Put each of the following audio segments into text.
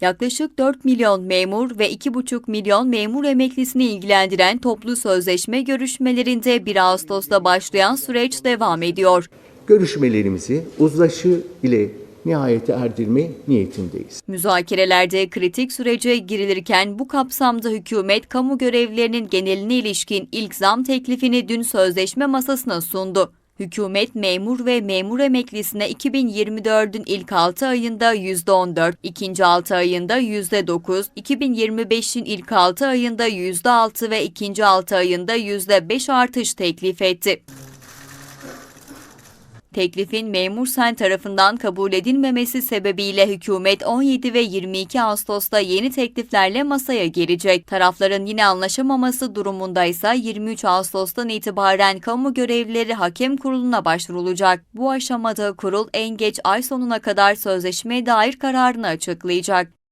Yaklaşık 4 milyon memur ve 2,5 milyon memur emeklisini ilgilendiren toplu sözleşme görüşmelerinde 1 Ağustos'ta başlayan süreç devam ediyor. Görüşmelerimizi uzlaşı ile nihayete erdirme niyetindeyiz. Müzakerelerde kritik sürece girilirken bu kapsamda hükümet kamu görevlilerinin geneline ilişkin ilk zam teklifini dün sözleşme masasına sundu. Hükümet memur ve memur emeklisine 2024'ün ilk 6 ayında %14, ikinci 6 ayında %9, 2025'in ilk 6 ayında %6 ve ikinci 6 ayında %5 artış teklif etti. Teklifin memur sen tarafından kabul edilmemesi sebebiyle hükümet 17 ve 22 Ağustos'ta yeni tekliflerle masaya gelecek. Tarafların yine anlaşamaması durumunda ise 23 Ağustos'tan itibaren kamu görevlileri hakem kuruluna başvurulacak. Bu aşamada kurul en geç ay sonuna kadar sözleşmeye dair kararını açıklayacak.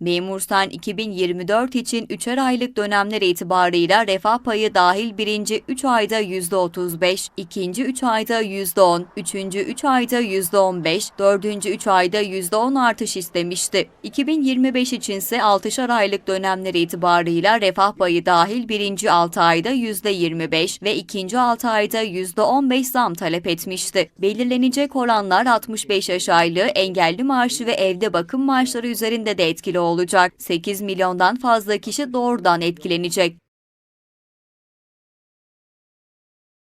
Memur Sen 2024 için 3'er aylık dönemler itibarıyla refah payı dahil birinci 3 ayda %35, ikinci 3 ayda %10, üçüncü 3 ayda %15, dördüncü 3 ayda %10 artış istemişti. 2025 içinse 6'şar aylık dönemler itibarıyla refah payı dahil birinci 6 ayda %25 ve ikinci 6 ayda %15 zam talep etmişti. Belirlenecek oranlar 65 yaş aylığı, engelli maaşı ve evde bakım maaşları üzerinde de etkili olacak. 8 milyondan fazla kişi doğrudan etkilenecek.